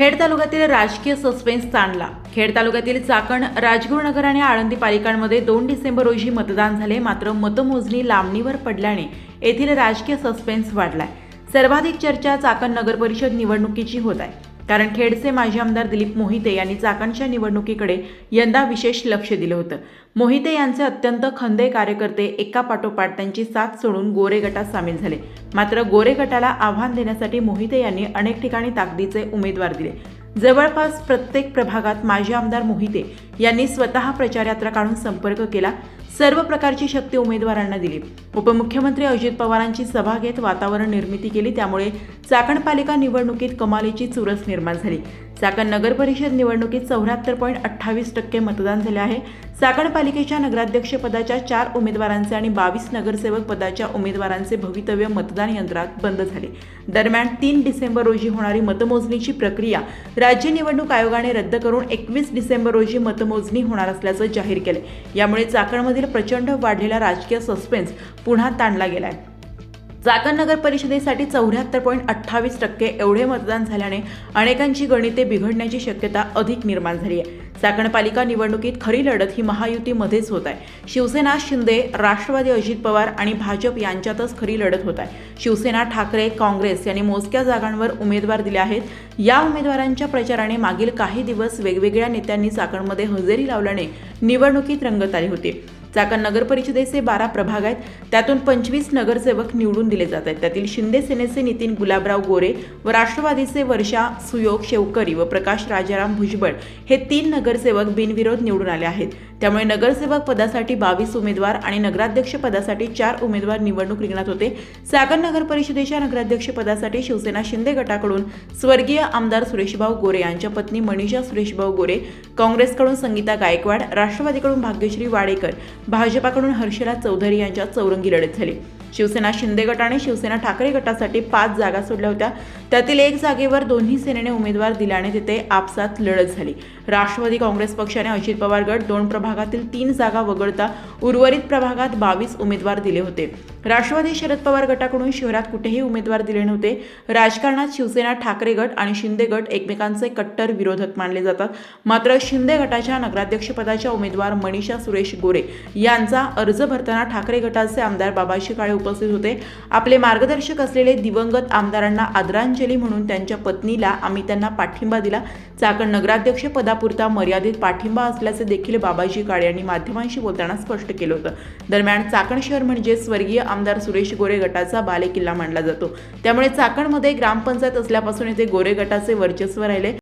खेड तालुक्यातील राजकीय सस्पेन्स ताणला खेड तालुक्यातील चाकण राजगुरुनगर आणि आळंदी पालिकांमध्ये दोन डिसेंबर रोजी मतदान झाले. मात्र मतमोजणी लांबणीवर पडल्याने येथील राजकीय सस्पेन्स वाढलाय. सर्वाधिक चर्चा चाकण नगर परिषद निवडणुकीची होत आहे. कारण खेडचे माजी आमदार दिलीप मोहिते यांनी चाकणच्या निवडणुकीकडे यंदा विशेष लक्ष दिलं होतं. मोहिते यांचे अत्यंत खंदे कार्यकर्ते एका पाठोपाठ त्यांची साथ सोडून गोरे गटात सामील झाले. मात्र गोरे गटाला आव्हान देण्यासाठी मोहिते यांनी अनेक ठिकाणी ताकदीचे उमेदवार दिले. जवळपास प्रत्येक प्रभागात माजी आमदार मोहिते यांनी स्वतः प्रचारयात्रा काढून संपर्क केला. सर्व प्रकारची शक्ती उमेदवारांना दिली. उपमुख्यमंत्री अजित पवारांची सभा घेत वातावरण निर्मिती केली त्यामुळे चाकण पालिका निवडणुकीत कमालीची चुरस निर्माण झाली. चाकण नगर परिषद निवडणुकीत चौऱ्याहत्तर पॉईंट अठ्ठावीस टक्के मतदान झाले आहे. चाकण पालिकेच्या नगराध्यक्ष पदाच्या चार उमेदवारांचे आणि बावीस नगरसेवक पदाच्या उमेदवारांचे भवितव्य मतदान यंत्रात बंद झाले. दरम्यान तीन डिसेंबर रोजी होणारी मतमोजणीची प्रक्रिया राज्य निवडणूक आयोगाने रद्द करून एकवीस डिसेंबर रोजी मतमोजणी होणार असल्याचं जाहीर केले यामुळे चाकणमधील प्रचंड वाढलेला राजकीय सस्पेन्स पुन्हा ताणला गेला आहे चाकण नगर परिषदेसाठी चौऱ्याहत्तर पॉईंट अठ्ठावीस टक्के एवढे मतदान झाल्याने अनेकांची गणिते बिघडण्याची शक्यता अधिक निर्माण झाली आहे. चाकण पालिका निवडणुकीत खरी लढत ही महायुतीमध्येच होत आहे. शिवसेना शिंदे राष्ट्रवादी अजित पवार आणि भाजप यांच्यातच खरी लढत होत आहे. शिवसेना ठाकरे काँग्रेस यांनी मोजक्या जागांवर उमेदवार दिले आहेत. या उमेदवारांच्या प्रचाराने मागील काही दिवस वेगवेगळ्या नेत्यांनी चाकणमध्ये हजेरी लावल्याने निवडणुकीत रंगत आली होती. चाकण नगर परिषदेचे बारा प्रभाग आहेत. त्यातून पंचवीस नगरसेवक निवडून दिले जात आहेत. त्यातील शिंदे सेनेचे नितीन गुलाबराव गोरे व राष्ट्रवादीचे वर्षा सुयोग शेवकरी व प्रकाश राजाराम भुजबळ हे तीन नगर नगरसेवक बिनविरोध निवडून आले आहेत. त्यामुळे नगरसेवक पदासाठी बावीस उमेदवार आणि नगराध्यक्ष पदासाठी चार उमेदवार निवडणूक रिंगणात होते. सागर नगर परिषदेच्या नगराध्यक्ष पदासाठी शिवसेना शिंदे गटाकडून स्वर्गीय आमदार सुरेशभाऊ गोरे यांच्या पत्नी मनीषा सुरेशभाऊ गोरे काँग्रेसकडून संगीता गायकवाड राष्ट्रवादीकडून भाग्यश्री वाडेकर भाजपाकडून हर्षला चौधरी यांच्या चौरंगी लढत झाली. शिवसेना शिंदे गट आणि शिवसेना ठाकरे गटासाठी पाच जागा सोडल्या होत्या. त्यातील एक जागेवर दोन्ही सेनेने उमेदवार दिल्याने तिथे आपसात लढत झाली. राष्ट्रवादी काँग्रेस पक्षाने अजित पवार गट दोन प्रभागातील तीन जागा वगळता उर्वरित प्रभागात बावीस उमेदवार दिले होते. राष्ट्रवादी शरद पवार गटाकडून शहरात कुठेही उमेदवार दिले नव्हते. राजकारणात शिवसेना ठाकरे गट आणि शिंदे गट एकमेकांचे कट्टर विरोधक मानले जातात. मात्र शिंदे गटाच्या नगराध्यक्षपदाच्या उमेदवार मनीषा सुरेश गोरे यांचा अर्ज भरताना ठाकरे गटाचे आमदार बाबाजी काळे उपस्थित होते. आपले मार्गदर्शक असलेले दिवंगत आमदारांना आदरांजली म्हणून त्यांच्या पत्नीला आम्ही त्यांना पाठिंबा दिला. चाकण नगराध्यक्ष पदापुरता मर्यादित पाठिंबा असल्याचे देखील बाबाजी काळे यांनी माध्यमांशी बोलताना स्पष्ट केलं होतं. दरम्यान चाकण शहर म्हणजे स्वर्गीय आमदार सुरेश गोरे गटाचा बालेकिल्ला मानला जातो. त्यामुळे चाकणमध्ये ग्रामपंचायत असल्यापासून येथे गोरे गटाचे वर्चस्व राहिले.